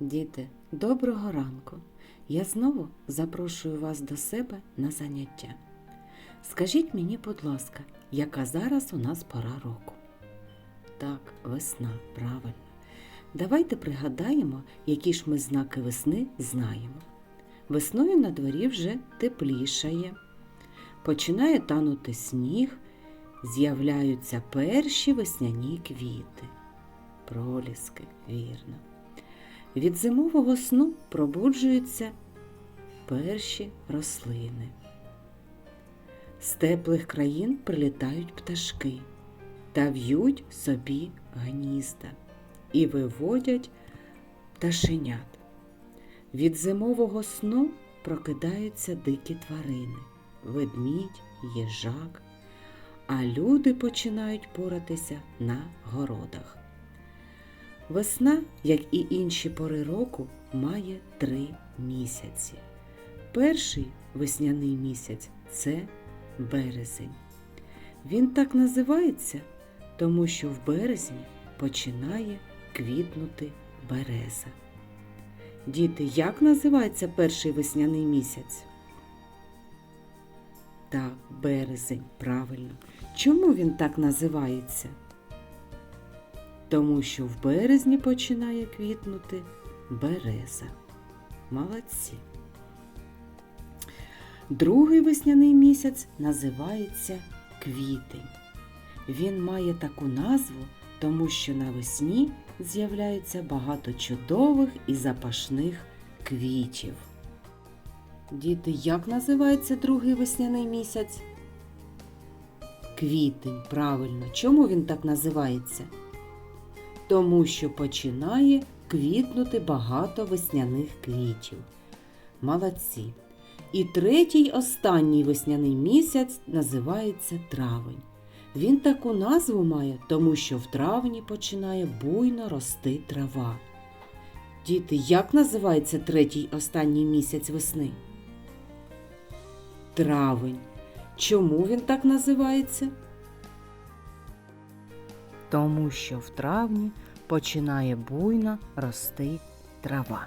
Діти, доброго ранку! Я знову запрошую вас до себе на заняття. Скажіть мені, будь ласка, яка зараз у нас пора року? Так, весна, правильно. Давайте пригадаємо, які ж ми знаки весни знаємо. Весною на дворі вже теплішає, починає танути сніг, з'являються перші весняні квіти. Проліски, вірно. Від зимового сну пробуджуються перші рослини. З теплих країн прилітають пташки та в'ють собі гнізда і виводять пташенят. Від зимового сну прокидаються дикі тварини, ведмідь, їжак, а люди починають поратися на городах. Весна, як і інші пори року, має три місяці. Перший весняний місяць це березень. Він так називається, тому що в березні починає квітнути береза. Діти, як називається перший весняний місяць? Так, березень, правильно. Чому він так називається? Тому що в березні починає квітнути береза. Молодці. Другий весняний місяць називається квітень. Він має таку назву, тому що навесні з'являється багато чудових і запашних квітів. Діти, як називається другий весняний місяць? Квітень, правильно. Чому він так називається? Тому що починає квітнути багато весняних квітів. Молодці. І третій останній весняний місяць називається травень. Він таку назву має, тому що в травні починає буйно рости трава. Діти, як називається третій останній місяць весни? Травень. Чому він так називається? Тому що в травні починає буйно рости трава.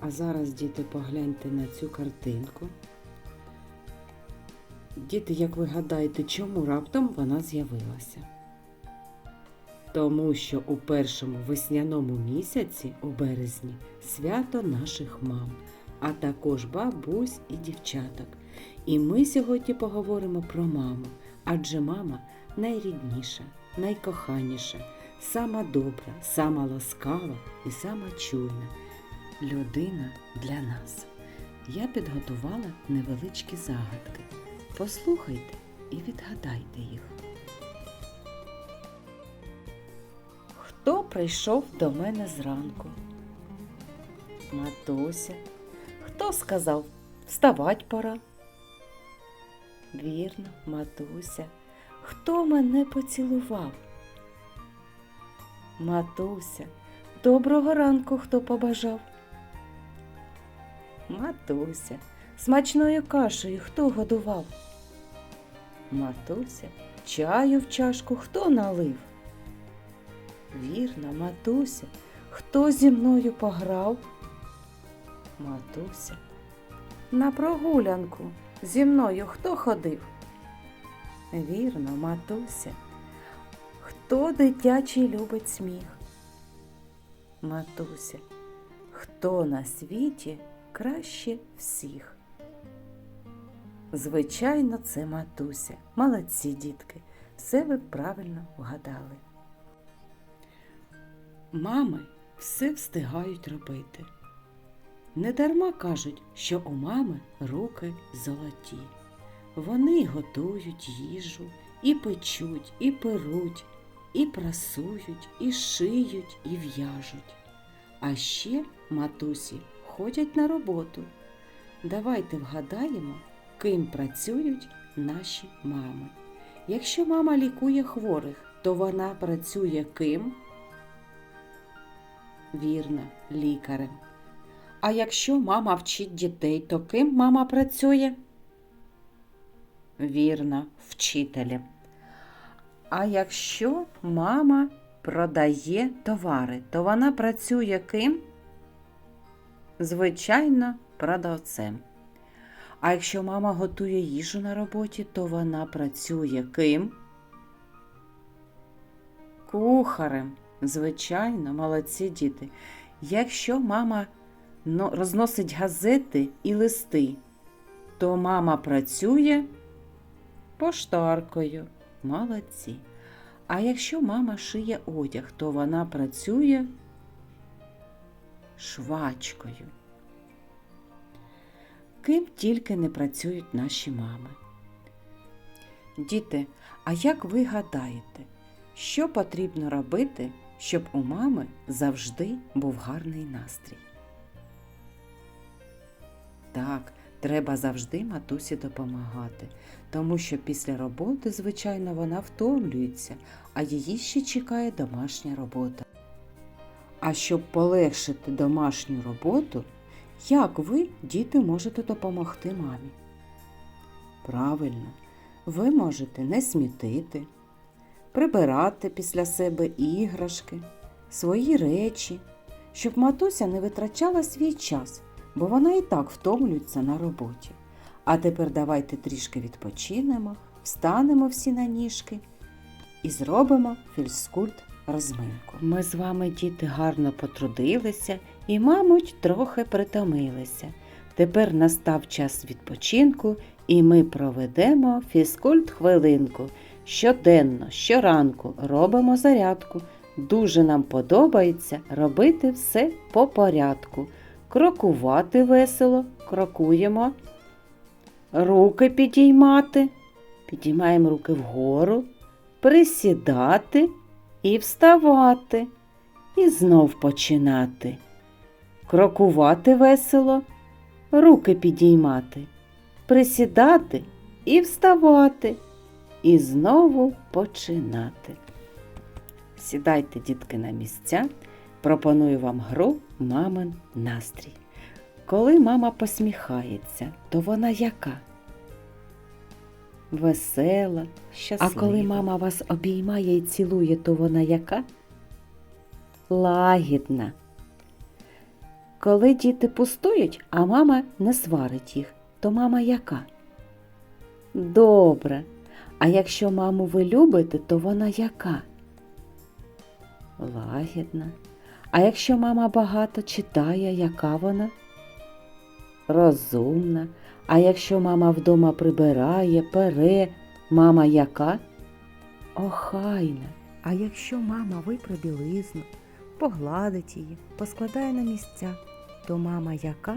А зараз, діти, погляньте на цю картинку. Діти, як ви гадаєте, чому раптом вона з'явилася? Тому що у першому весняному місяці, у березні, свято наших мам, а також бабусь і дівчаток. І ми сьогодні поговоримо про маму, адже мама найрідніша, найкоханіша, сама добра, сама ласкава і сама чуйна людина для нас. Я підготувала невеличкі загадки. Послухайте і відгадайте їх. Хто прийшов до мене зранку? Матуся. Хто сказав вставать пора? Вірно, матуся. Хто мене поцілував? Матуся. Доброго ранку хто побажав? Матуся. Смачною кашею хто годував? Матуся. Чаю в чашку хто налив? Вірно, матуся. Хто зі мною пограв? Матуся. На прогулянку зі мною хто ходив? Вірно, матуся. Хто дитячий любить сміх? Матуся. Хто на світі краще всіх? Звичайно, це матуся. Молодці, дітки. Все ви правильно вгадали. Мами все встигають робити. Недарма кажуть, що у мами руки золоті. Вони готують їжу, і печуть, і перуть, і прасують, і шиють, і в'яжуть. А ще матусі ходять на роботу. Давайте вгадаємо, ким працюють наші мами. Якщо мама лікує хворих, то вона працює ким? Вірно, лікарем. А якщо мама вчить дітей, то ким мама працює? Вірно, вчителем. А якщо мама продає товари, то вона працює ким? Звичайно, продавцем. А якщо мама готує їжу на роботі, то вона працює ким? Кухарем. Звичайно, молодці діти. Якщо мама розносить газети і листи, то мама працює поштаркою. Молодці. А якщо мама шиє одяг, то вона працює швачкою. Ким тільки не працюють наші мами. Діти, а як ви гадаєте, що потрібно робити, щоб у мами завжди був гарний настрій? Так, треба завжди матусі допомагати, тому що після роботи, звичайно, вона втомлюється, а її ще чекає домашня робота. А щоб полегшити домашню роботу, як ви, діти, можете допомогти мамі? Правильно, ви можете не смітити, прибирати після себе іграшки, свої речі, щоб матуся не витрачала свій час, бо вона і так втомлюється на роботі. А тепер давайте трішки відпочинемо, встанемо всі на ніжки і зробимо фізкульт розминку. Ми з вами, діти, гарно потрудилися і, мабуть, трохи притомилися. Тепер настав час відпочинку, і ми проведемо фізкульт хвилинку. Щоденно, щоранку робимо зарядку. Дуже нам подобається робити все по порядку. Крокувати весело, крокуємо. Руки підіймати. Підіймаємо руки вгору, присідати і вставати. І знов починати. Крокувати весело, руки підіймати, присідати і вставати. І знову починати. Сідайте, дітки, на місця. Пропоную вам гру Мамин настрій. Коли мама посміхається, то вона яка? Весела, щаслива. А коли мама вас обіймає і цілує, то вона яка? Лагідна. Коли діти пустують, а мама не сварить їх, то мама яка? Добре. А якщо маму ви любите, то вона яка? Лагідна. А якщо мама багато читає, яка вона? Розумна. А якщо мама вдома прибирає, пере, мама яка? Охайна. А якщо мама випре білизну, погладить її, поскладає на місця, то мама яка?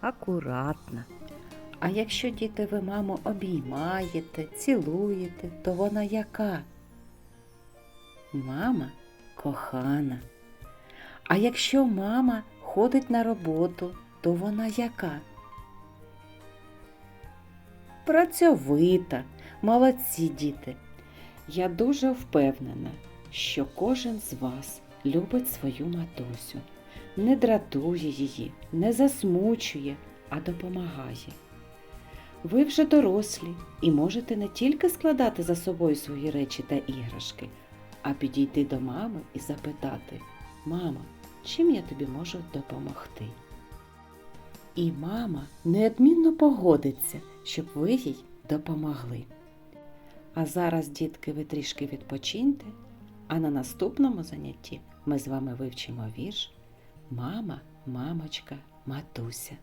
Акуратна. А якщо діти ви маму обіймаєте, цілуєте, то вона яка? Мама кохана. А якщо мама ходить на роботу, то вона яка? Працьовита, молодці діти. Я дуже впевнена, що кожен з вас любить свою матусю, не дратує її, не засмучує, а допомагає. Ви вже дорослі і можете не тільки складати за собою свої речі та іграшки, а підійти до мами і запитати Мама, чим я тобі можу допомогти? І мама неодмінно погодиться, щоб ви їй допомогли. А зараз, дітки, ви трішки відпочиньте, а на наступному занятті ми з вами вивчимо вірш Мама, мамочка, матуся.